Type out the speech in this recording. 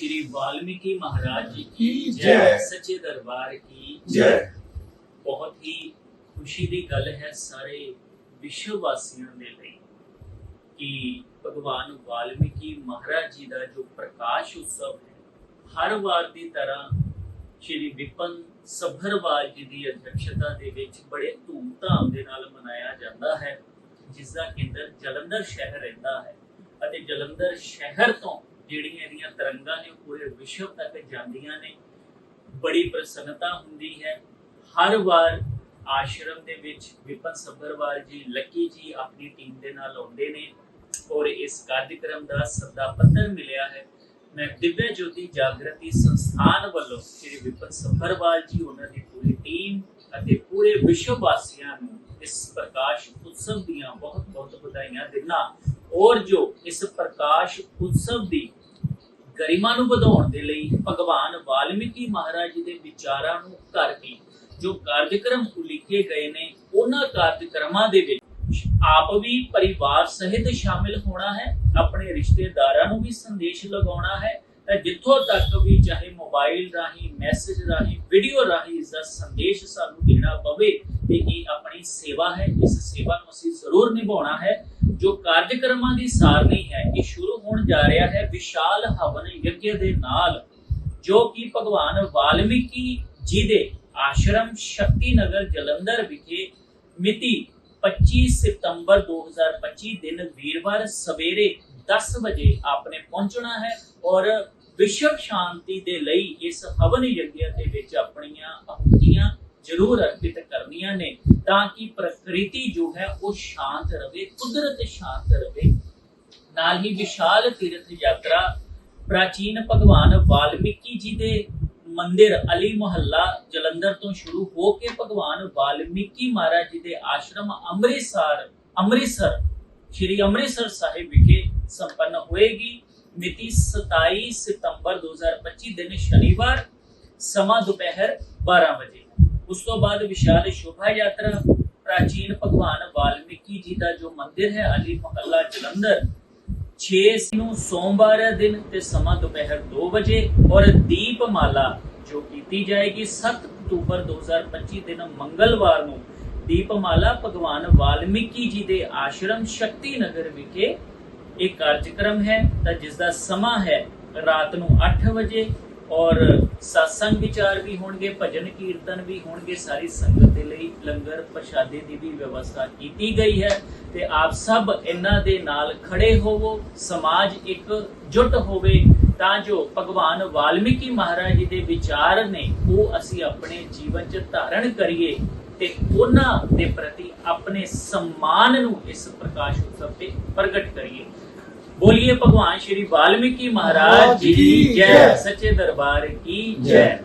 श्री वाल्मीकि महाराज जी की की जय जय। सच्चे दरबार की ਜੈ ਬਹੁਤ ਹੀ ਖੁਸ਼ੀ ਦੀ ਗੱਲ ਹੈ ਸਾਰੇ ਵਿਸ਼ਵ ਵਾਸੀਆਂ ਦੇ ਲਈ ਕਿ ਭਗਵਾਨ ਵਾਲਮੀਕੀ ਮਹਾਰਾਜ ਜੀ ਦਾ ਜੋ ਪ੍ਰਕਾਸ਼ ਉਤਸਵ ਹੈ ਹਰ ਵਾਰ ਦੀ ਤਰ੍ਹਾਂ ਸ਼੍ਰੀ ਵਿਪਨ ਸਭਰਵਾਲ ਜੀ ਦੀ ਅਧਿਕਸ਼ਤਾ ਦੇ ਵਿੱਚ ਬੜੇ ਧੂਮਧਾਮ ਦੇ ਨਾਲ ਮਨਾਇਆ ਜਾਂਦਾ ਹੈ ਜਿਸ ਦਾ ਕੇਂਦਰ ਜਲੰਧਰ ਸ਼ਹਿਰ ਰਹਿੰਦਾ ਹੈ ਅਤੇ ਜਲੰਧਰ ਸ਼ਹਿਰ ਤੋਂ ਜਿਹੜੀਆਂ ਇਹਦੀਆਂ ਤਰੰਗਾਂ ਨੇ ਪੂਰੇ ਵਿਸ਼ਵ ਤੱਕ ਜਾਂਦੀਆਂ ਨੇ। ਬੜੀ ਪ੍ਰਸੰਨਤਾ ਹੁੰਦੀ ਹੈ। ਹਰ ਵਾਰ ਆਸ਼ਰਮ ਦੇ ਵਿੱਚ ਵਿਪਨ ਸੱਭਰਵਾਲ ਜੀ, ਲੱਕੀ ਜੀ ਆਪਣੀ ਟੀਮ ਦੇ ਨਾਲ ਆਉਂਦੇ ਨੇ ਔਰ ਇਸ ਕਾਰਜਕ੍ਰਮ ਦਾ ਸੱਦਾ ਪੱਤਰ ਮਿਲਿਆ ਹੈ। ਮੈਂ ਦਿਵਯ ਜੋਤੀ ਜਾਗਰਤੀ ਸੰਸਥਾਨ ਵੱਲੋਂ ਸ੍ਰੀ ਵਿਪਨ ਸੱਭਰਵਾਲ ਜੀ, ਉਹਨਾਂ ਦੀ ਪੂਰੀ ਟੀਮ ਅਤੇ ਪੂਰੇ ਵਿਸ਼ਵ ਵਾਸੀਆਂ ਨੂੰ ਇਸ ਪ੍ਰਕਾਸ਼ ਉਤਸਵ ਦੀਆਂ ਬਹੁਤ ਬਹੁਤ ਵਧਾਈਆਂ ਦਿੰਦਾ ਔਰ ਜੋ ਇਸ ਪ੍ਰਕਾਸ਼ ਉਤਸਵ ਦੀ ਗਰਿਮਾ ਨੂੰ ਵਧਾਉਣ ਦੇ ਲਈ ਭਗਵਾਨ ਵਾਲਮੀਕੀ ਮਹਾਰਾਜ ਜੀ ਦੇ ਵਿਚਾਰਾਂ ਨੂੰ ਘਰ ਵੀ ਜੋ ਕਾਰਜਕ੍ਰਮ ਉਲੀਕੇ ਗਏ ਨੇ, ਉਹਨਾਂ ਕਾਰਜਕ੍ਰਮਾਂ ਦੇ ਵਿੱਚ ਆਪ ਵੀ ਪਰਿਵਾਰ ਸਹਿਤ ਸ਼ਾਮਿਲ ਹੋਣਾ ਹੈ, ਆਪਣੇ ਰਿਸ਼ਤੇਦਾਰਾਂ ਨੂੰ ਵੀ ਸੰਦੇਸ਼ ਲਗਾਉਣਾ ਹੈ, ਤਾਂ ਜਿੱਥੋਂ ਤੱਕ ਵੀ ਚਾਹੇ ਮੋਬਾਈਲ ਰਾਹੀਂ, ਮੈਸੇਜ ਰਾਹੀਂ ਵੀਡੀਓ ਰਾਹੀਂ ਇਸ ਦਾ ਸੰਦੇਸ਼ ਸਾਨੂੰ ਦੇਣਾ ਪਵੇ, ਤੇ ਇਹ ਆਪਣੀ ਸੇਵਾ ਹੈ, ਇਸ ਸੇਵਾ ਨੂੰ ਅਸੀਂ ਜ਼ਰੂਰ ਨਿਭਾਉਣਾ ਹੈ। ਜੋ ਕਾਰਜਕ੍ਰਮਾਂ ਦੀ ਸਾਰਣੀ ਹੈ, ਇਹ ਸ਼ੁਰੂ ਹੋਣ ਜਾ ਰਿਹਾ ਹੈ ਵਿਸ਼ਾਲ ਹਵਨ ਯੱਗ ਦੇ ਨਾਲ, ਜੋ ਕਿ ਭਗਵਾਨ ਵਾਲਮੀਕੀ ਜੀ ਦੇ ਆਸ਼ਰਮ ਸ਼ਕਤੀ ਨਗਰ ਜਲੰਧਰ ਵਿਖੇ ਮਿਤੀ 25 ਸਤੰਬਰ 2025 ਦਿਨ ਵੀਰਵਾਰ ਸਵੇਰੇ 10 ਵਜੇ ਆਪਨੇ ਪਹੁੰਚਣਾ ਹੈ ਔਰ ਵਿਸ਼ਵ ਸ਼ਾਂਤੀ ਦੇ ਲਈ ਇਸ ਹਵਨ ਯੱਗ ਦੇ ਵਿੱਚ ਆਪਣੀਆਂ ਅਹੁਤੀਆਂ ਜ਼ਰੂਰ ਅਰਪਿਤ ਕਰਨੀਆਂ ਨੇ ਤਾਂ ਕਿ ਪ੍ਰਕਿਰਤੀ ਜੋ ਹੈ ਉਹ ਸ਼ਾਂਤ ਰਵੇ, ਕੁਦਰਤ ਸ਼ਾਂਤ ਰਵੇ। ਨਾਲ ਹੀ ਵਿਸ਼ਾਲ ਤੀਰਥ ਯਾਤਰਾ, ਪ੍ਰਾਚੀਨ ਭਗਵਾਨ ਵਾਲਮੀਕੀ ਜੀ ਦੇ ਮੰਦਿਰ ਅਲੀ ਮੁਹੱਲਾ ਜਲੰਧਰ ਤੋਂ ਸ਼ੁਰੂ ਹੋ ਕੇ ਭਗਵਾਨ ਵਾਲਮੀਕੀ ਮਹਾਰਾਜ ਜੀ ਦੇ ਆਸ਼ਰਮ ਅੰਮ੍ਰਿਤਸਰ ਅੰਮ੍ਰਿਤਸਰ, ਸ਼੍ਰੀ ਅੰਮ੍ਰਿਤਸਰ ਸਾਹਿਬ ਵਿਖੇ ਸੰਪੰਨ ਹੋਏਗੀ। ਮਿਤੀ 27 ਸਤੰਬਰ 2025 ਦਿਨ ਸ਼ਨੀਵਾਰ, ਸਮਾਂ ਦੁਪਹਿਰ 12 ਵਜੇ। ਉਸ ਤੋਂ ਬਾਅਦ ਵਿਸ਼ਾਲ ਸ਼ੋਭਾ ਯਾਤਰਾ ਪ੍ਰਾਚੀਨ ਭਗਵਾਨ ਵਾਲਮੀਕੀ ਜੀ ਦਾ ਜੋ ਮੰਦਿਰ ਹੈ, ਅਲੀ ਮੁਹੱਲਾ ਜਲੰਧਰ 6 ਨੂੰ ਸੋਮਵਾਰ ਦਿਨ ਤੇ ਸਮਾਂ ਦੁਪਹਿਰ 2 ਵਜੇ ਔਰ ਦੀਪਮਾਲਾ ਜੋ ਕੀਤੀ ਜਾਏਗੀ 7 ਅਕਤੂਬਰ 2025 ਦਿਨ ਮੰਗਲਵਾਰ ਨੂੰ। ਦੀਪਮਾਲਾ ਭਗਵਾਨ ਵਾਲਮੀਕੀ ਜੀ ਦੇ ਆਸ਼ਰਮ ਸ਼ਕਤੀ ਨਗਰ ਵਿਖੇ ਇਹ ਕਾਰਜਕ੍ਰਮ ਹੈ ਤਾਂ ਜਿਸ ਦਾ ਸਮਾਂ ਹੈ ਰਾਤ ਨੂੰ 8 ਵਜੇ ਔਰ satsang ਵਿਚਾਰ ਵੀ ਹੋਣਗੇ, ਭਜਨ ਕੀਰਤਨ ਵੀ ਹੋਣਗੇ, ਸਾਰੀ ਸੰਗਤ ਦੇ ਲਈ ਲੰਗਰ ਪ੍ਰਸ਼ਾਦੇ ਦੀ ਵੀ ਵਿਵਸਥਾ ਕੀਤੀ ਗਈ ਹੈ ਤੇ ਆਪ ਸਭ ਇਹਨਾਂ ਦੇ ਨਾਲ ਖੜੇ ਹੋਵੋ, ਸਮਾਜ ਇੱਕ ਜੁਟ ਹੋਵੇ, ਤਾਂ ਜੋ ਭਗਵਾਨ ਵਾਲਮੀਕੀ ਮਹਾਰਾਜ ਜੀ ਦੇ ਵਿਚਾਰ ਨੇ ਉਹ ਅਸੀਂ ਆਪਣੇ ਜੀਵਨ 'ਚ ਧਾਰਨ ਕਰੀਏ ਤੇ ਉਹਨਾਂ ਦੇ ਪ੍ਰਤੀ ਆਪਣੇ ਸਨਮਾਨ ਨੂੰ ਇਸ ਪ੍ਰਕਾਸ਼ ਉਤਸਵ ਤੇ ਪ੍ਰਗਟ ਕਰੀਏ। ਬੋਲੀਏ ਭਗਵਾਨ ਸ਼੍ਰੀ ਵਾਲਮੀਕੀ ਮਹਾਰਾਜ ਜੀ ਕੀ ਜੈ ਸੱਚੇ ਦਰਬਾਰ ਕੀ ਜੈ।